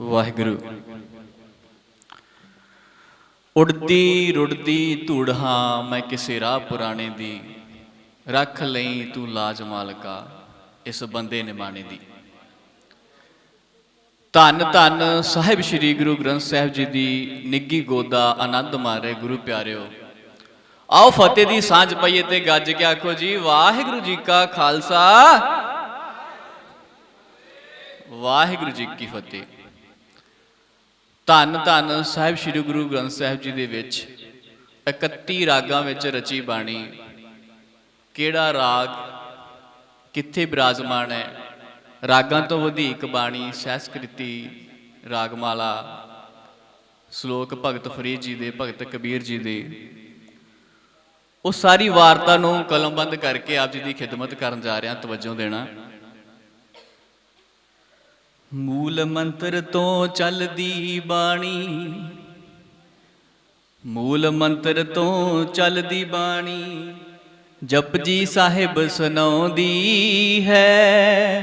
ਵਾਹਿਗੁਰੂ। ਉੜਦੀ ਰੁੜਦੀ ਧੂੜਾਂ ਮੈਂ ਕਿਸੇ ਰਾਹ ਪੁਰਾਣੇ ਦੀ, ਰੱਖ ਲਈ ਤੂੰ ਲਾਜ ਮਾਲਕਾ ਇਸ ਬੰਦੇ ਨਿਮਾਣੇ ਦੀ। ਧੰਨ ਧੰਨ ਸਾਹਿਬ ਸ੍ਰੀ ਗੁਰੂ ਗ੍ਰੰਥ ਸਾਹਿਬ ਜੀ ਦੀ ਨਿੱਗੀ ਗੋਦਾ ਆਨੰਦ ਮਾਰੇ ਗੁਰੂ ਪਿਆਰਿਓ। ਆਓ ਫਤਿਹ ਦੀ ਸਾਂਝ ਪਈਏ ਤੇ ਗੱਜ ਕੇ ਆਖੋ ਜੀ, ਵਾਹਿਗੁਰੂ ਜੀ ਕਾ ਖਾਲਸਾ। ਵਾਹਿਗੁਰੂ ਜੀ ਕੀ ਫਤਿਹ। ਧੰਨ ਧੰਨ ਸਾਹਿਬ ਸ੍ਰੀ ਗੁਰੂ ਗ੍ਰੰਥ ਸਾਹਿਬ ਜੀ ਦੇ ਵਿੱਚ 31 ਰਾਗਾਂ ਵਿੱਚ ਰਚੀ ਬਾਣੀ। ਕਿਹੜਾ ਰਾਗ ਕਿੱਥੇ ਬਿਰਾਜਮਾਨ ਹੈ? ਰਾਗਾਂ ਤੋਂ ਵਧੇਕ ਬਾਣੀ ਸਹਿਸਕ੍ਰਿਤੀ ਰਾਗਮਾਲਾ, ਸ਼ਲੋਕ ਭਗਤ ਫਰੀਦ ਜੀ ਦੇ, ਭਗਤ ਕਬੀਰ ਜੀ ਦੇ। ਉਹ ਸਾਰੀ ਵਾਰਤਾ ਨੂੰ ਕਲਮਬੰਦ ਕਰਕੇ ਆਪ ਜੀ ਦੀ ਖਿਦਮਤ ਕਰਨ ਜਾ ਰਿਹਾ ਤਵੱਜੋ ਦੇਣਾ। ਮੂਲ ਮੰਤਰ ਤੋਂ ਚੱਲਦੀ ਬਾਣੀ। ਮੂਲ ਮੰਤਰ ਤੋਂ ਚੱਲਦੀ ਬਾਣੀ ਜਪਜੀ ਸਾਹਿਬ ਸੁਣਾਉਂਦੀ ਹੈ।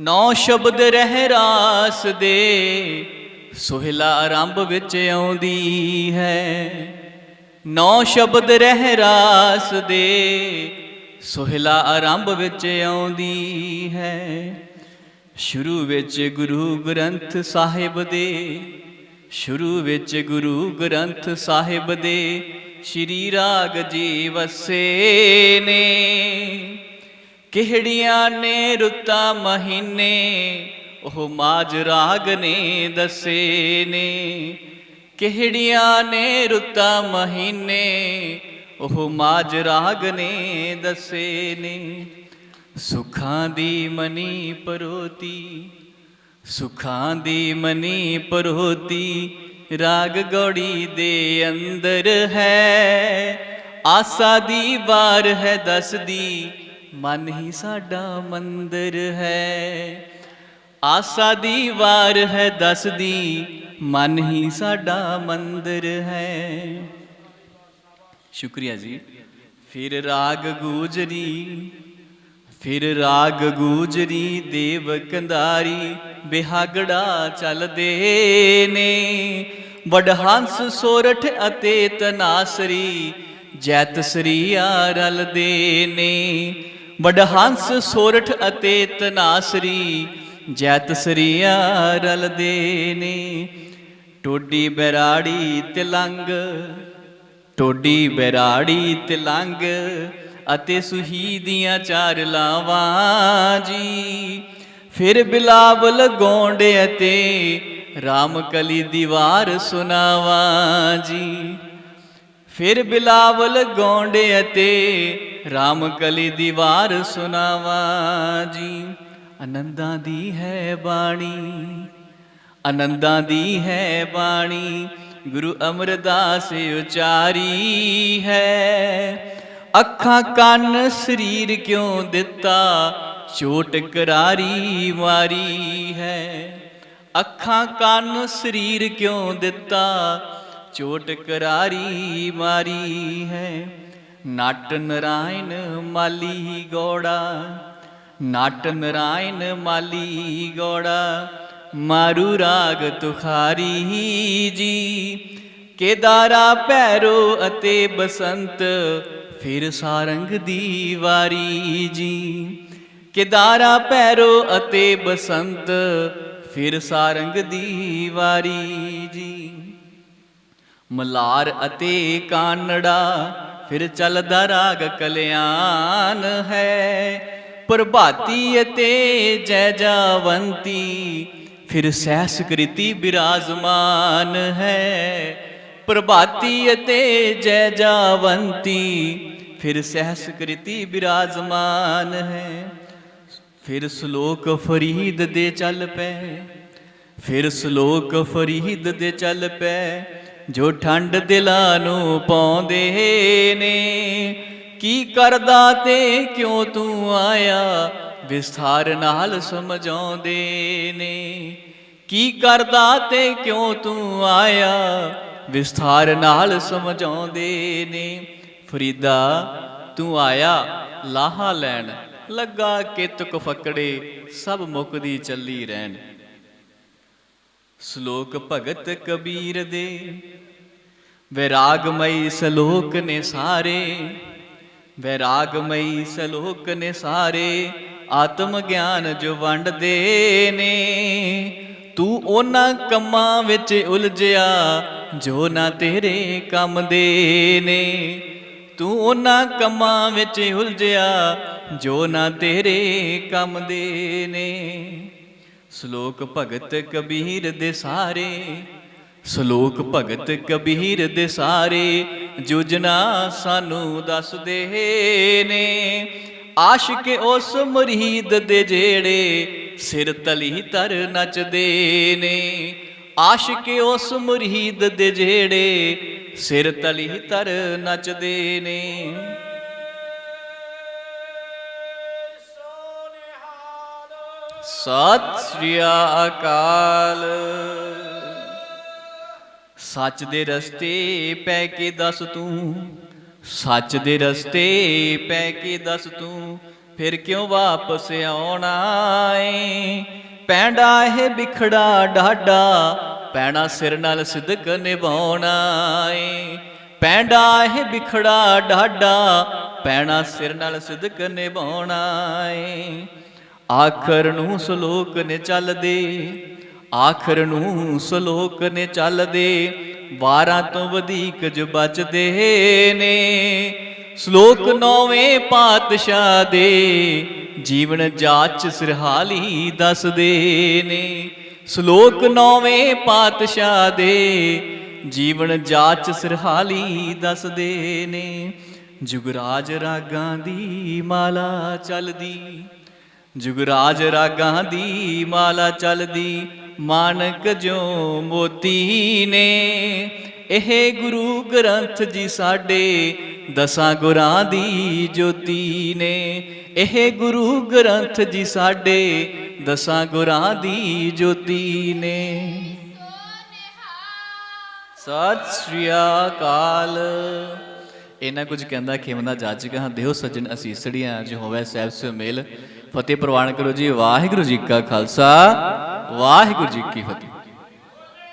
ਨੌ ਸ਼ਬਦ ਰਹਿ ਰਾਸ ਦੇ ਸੁਹਿਲਾ ਆਰੰਭ ਵਿੱਚ ਆਉਂਦੀ ਹੈ। ਨੌ ਸ਼ਬਦ ਰਹਿ ਰਾਸ ਦੇ ਸੁਹਿਲਾ ਆਰੰਭ ਵਿੱਚ ਆਉਂਦੀ ਹੈ। ਸ਼ੁਰੂ ਵਿੱਚ ਗੁਰੂ ਗ੍ਰੰਥ ਸਾਹਿਬ ਦੇ, ਸ਼ੁਰੂ ਵਿੱਚ ਗੁਰੂ ਗ੍ਰੰਥ ਸਾਹਿਬ ਦੇ, ਸ਼੍ਰੀ ਰਾਗ ਜੀ ਵਸੇ ਨੇ। ਕਿਹੜੀਆਂ ਨੇ ਰੁੱਤਾਂ ਮਹੀਨੇ, ਉਹ ਮਾਜ ਰਾਗ ਨੇ ਦੱਸੇ ਨੇ। ਕਿਹੜੀਆਂ ਨੇ ਰੁੱਤਾਂ ਮਹੀਨੇ, ਉਹ ਮਾਜ ਰਾਗ ਨੇ ਦੱਸੇ ਨੇ। ਸੁਖਾਂ ਦੀ ਮਨੀ ਪਰੋਤੀ, ਸੁਖਾਂ ਦੀ ਮਨੀ ਪਰੋਤੀ, ਰਾਗ ਗੌੜੀ ਦੇ ਅੰਦਰ ਹੈ। ਆਸਾ ਦੀ ਵਾਰ ਹੈ ਦੱਸਦੀ, ਮਨ ਹੀ ਸਾਡਾ ਮੰਦਰ ਹੈ। ਆਸਾ ਦੀ ਵਾਰ ਹੈ ਦੱਸਦੀ, ਮਨ ਹੀ ਸਾਡਾ ਮੰਦਰ ਹੈ। ਸ਼ੁਕਰੀਆ ਜੀ। ਫਿਰ ਰਾਗ ਗੂਜਰੀ ਫਿਰ ਰਾਗ ਗੂਜਰੀ ਦੇਵ ਕੰਧਾਰੀ ਬਿਹਾਗੜਾ ਚੱਲਦੇ ਨੇ। ਵਡਹੰਸ ਸੋਰਠ ਅਤੇ ਤਨਾਸਰੀ ਜੈਤ ਸਰੀਆ ਰਲਦੇ ਨੇ। ਵਡਹੰਸ ਸੋਰਠ ਅਤੇ ਤਨਾਸਰੀ ਜੈਤ ਸਰੀਆ ਰਲਦੇ ਨੇ। ਟੋਡੀ ਬਰਾੜੀ ਤਿਲੰਗ, ਟੋਡੀ ਬਰਾੜੀ ਤਿਲੰਗ ਅਤੇ ਸੁਹੀ ਦੀਆਂ ਚਾਰ ਲਾਵਾਂ ਜੀ। ਫਿਰ ਬਿਲਾਵਲ ਗੋਂਡ ਅਤੇ ਰਾਮ ਕਲੀ ਦੀਵਾਰ ਸੁਨਾਵਾਂ ਜੀ। ਫਿਰ ਬਿਲਾਵਲ ਗੋਂਡ ਅਤੇ ਰਾਮ ਕਲੀ ਦੀਵਾਰ ਸੁਨਾਵਾਂ ਜੀ। ਆਨੰਦਾਂ ਦੀ ਹੈ ਬਾਣੀ, ਆਨੰਦਾਂ ਦੀ ਹੈ ਬਾਣੀ, ਗੁਰੂ ਅਮਰਦਾਸ ਉਚਾਰੀ ਹੈ। ਅੱਖਾਂ ਕੰਨ ਸਰੀਰ ਕਿਉਂ ਦਿੱਤਾ? ਚੋਟ ਕਰਾਰੀ ਮਾਰੀ ਹੈ। ਅੱਖਾਂ ਕੰਨ ਸਰੀਰ ਕਿਉਂ ਦਿੱਤਾ? ਚੋਟ ਕਰਾਰੀ ਮਾਰੀ ਹੈ। ਨਟ ਨਰਾਇਣ ਮਾਲੀ ਗੋੜਾ, ਨਟ ਨਰਾਇਣ ਮਾਲੀ ਗੋੜਾ, ਮਾਰੂ ਰਾਗ ਤੁਖਾਰੀ ਜੀ। ਕੇਦਾਰਾ ਭੈਰੋ ਅਤੇ ਬਸੰਤ ਫਿਰ ਸਾਰੰਗ ਦੀ ਵਾਰੀ ਜੀ। ਕੇਦਾਰਾ ਭੈਰੋ ਅਤੇ ਬਸੰਤ ਫਿਰ ਸਾਰੰਗ ਦੀ ਵਾਰੀ ਜੀ। ਮਲਾਰ ਅਤੇ ਕਾਨੜਾ ਫਿਰ ਚੱਲਦਾ ਰਾਗ ਕਲਿਆਣ ਹੈ। ਪ੍ਰਭਾਤੀ ਅਤੇ ਜੈ ਜਾਵੰਤੀ ਫਿਰ ਸਹਿਸਕ੍ਰਿਤੀ ਬਿਰਾਜਮਾਨ ਹੈ। ਪ੍ਰਭਾਤੀ ਅਤੇ ਜੈ ਜਾਵੰਤੀ ਫਿਰ ਸਹਿਸਕ੍ਰਿਤੀ ਬਿਰਾਜਮਾਨ ਹੈ ਫਿਰ ਸ਼ਲੋਕ ਫਰੀਦ ਦੇ ਚੱਲ ਪੈ ਫਿਰ ਸ਼ਲੋਕ ਫਰੀਦ ਦੇ ਚੱਲ ਪੈ ਜੋ ਠੰਡ ਦਿਲਾਂ ਨੂੰ ਪਾਉਂਦੇ ਨੇ ਕੀ ਕਰਦਾ ਤੇ ਕਿਉਂ ਤੂੰ ਆਇਆ ਵਿਸਥਾਰ ਨਾਲ ਸਮਝਾਉਂਦੇ ਨੇ ਕੀ ਕਰਦਾ ਤੇ ਕਿਉਂ ਤੂੰ ਆਇਆ ਵਿਸਥਾਰ ਨਾਲ ਸਮਝਾਉਂਦੇ ਨੇ ਫਰੀਦਾ, ਤੂੰ ਆਇਆ, ਲਾਹਾ ਲੈਣ, ਲੱਗਾ ਕਿਤ ਕੁ ਫਕੜੇ, ਸਭ ਮੁਕਦੀ ਚੱਲੀ ਰਹਿਣ। ਸ਼ਲੋਕ ਭਗਤ ਕਬੀਰ ਦੇ, ਵੈਰਾਗਮਈ ਸ਼ਲੋਕ ਨੇ ਸਾਰੇ, ਵੈਰਾਗਮਈ ਸ਼ਲੋਕ ਨੇ ਸਾਰੇ, ਆਤਮ ਗਿਆਨ ਜੋ ਵੰਡਦੇ ਨੇ। ਤੂੰ ਉਹਨਾਂ ਕੰਮਾਂ ਵਿੱਚ ਉਲਝਿਆ, ਜੋ ਨਾ ਤੇਰੇ ਕੰਮ ਦੇ ਨੇ। ਤੂੰ ਉਹਨਾਂ ਕੰਮਾਂ ਵਿੱਚ ਉਲਝਿਆ, ਜੋ ਨਾ ਤੇਰੇ ਕੰਮ ਦੇ ਨੇ। ਸ਼ਲੋਕ ਭਗਤ ਕਬੀਰ ਦੇ ਸਾਰੇ, ਸ਼ਲੋਕ ਭਗਤ ਕਬੀਰ ਦੇ ਸਾਰੇ ਜੁਜਨਾ ਸਾਨੂੰ ਦੱਸਦੇ ਨੇ। ਆਸ਼ਿਕ ਉਸ ਮੁਰੀਦ ਦੇ ਜਿਹੜੇ ਸਿਰ ਤਲੀ ਤਰ ਨੱਚਦੇ ਨੇ। ਆਸ਼ਿਕ ਉਸ ਮੁਰੀਦ ਦੇ ਜਿਹੜੇ ਸਿਰ ਤਲੀ ਤਰ ਨੱਚਦੇ ਨੇ। ਸਤਿ ਸ੍ਰੀ ਅਕਾਲ। ਸੱਚ ਦੇ ਰਸਤੇ ਪੈ ਕੇ ਦੱਸ ਤੂੰ, ਸੱਚ ਦੇ ਰਸਤੇ ਪੈ ਕੇ ਦੱਸ ਤੂੰ, ਫਿਰ ਕਿਉਂ ਵਾਪਸ ਆਉਣਾ ਏ? ਪੈਂਡਾ ਇਹ ਵਿਖੜਾ ਡਾਡਾ ਪੈਣਾ ਸਿਰ ਨਾਲ ਸਿੱਧਕ ਨਿਭਾਉਣਾ ਏ। ਪੈਂਡਾ ਇਹ ਵਿਖੜਾ ਡਾਡਾ, ਪੈਣਾ ਸਿਰ ਨਾਲ ਸਿਦਕ ਨਿਭਾਉਣਾ ਏ। ਆਖਰ ਨੂੰ ਸ਼ਲੋਕ ਨੇ ਚੱਲਦੇ, ਆਖਰ ਨੂੰ ਸ਼ਲੋਕ ਨੇ ਚੱਲਦੇ, ਵਾਰਾਂ ਤੋਂ ਵਧੇਕ ਜੋ ਬਚਦੇ ਨੇ। ਸ਼ਲੋਕ ਨੌਵੇਂ ਪਾਤਸ਼ਾਹ ਦੇ ਜੀਵਨ ਜਾਚ ਸਿਰਹਾਲੀ ਦੱਸਦੇ ਨੇ। ਸ਼ਲੋਕ ਨੌਵੇਂ ਪਾਤਸ਼ਾਹ ਦੇ ਜੀਵਨ ਜਾਚ ਸਿਰਹਾਲੀ ਦੱਸਦੇ ਨੇ। ਜੁਗਰਾਜ ਰਾਗਾਂ ਦੀ ਮਾਲਾ ਚੱਲਦੀ, ਜੁਗਰਾਜ ਰਾਗਾਂ ਦੀ ਮਾਲਾ ਚੱਲਦੀ, ਮਾਨਕ ਜੋ ਮੋਤੀ ਨੇ। ਇਹ ਗੁਰੂ ਗ੍ਰੰਥ ਜੀ ਸਾਡੇ ਦਸਾਂ ਗੁਰਾਂ ਦੀ ਜੋਤੀ ਨੇ। ਇਹ ਗੁਰੂ ਗ੍ਰੰਥ ਜੀ ਸਾਡੇ ਦਸਾਂ ਗੁਰਾਂ ਦੀ ਜੋਤੀ ਨੇ। ਸਤਿ ਸ੍ਰੀ ਅਕਾਲ। ਇਹਨਾਂ ਕੁਝ ਕਹਿੰਦਾ ਖੇਮਦਾ ਜੱਜ ਕਹਾਂ ਦਿਓ ਸੱਜਣ ਅਸੀਸੜੀਆਂ ਜੋ ਹੋਵੇ ਸਹਿਬ ਸੇ ਮੇਲ। ਫਤਿਹ ਪ੍ਰਵਾਨ ਕਰੋ ਜੀ, ਵਾਹਿਗੁਰੂ ਜੀ ਕਾ ਖਾਲਸਾ, ਵਾਹਿਗੁਰੂ ਜੀ ਕੀ ਫਤਿਹ।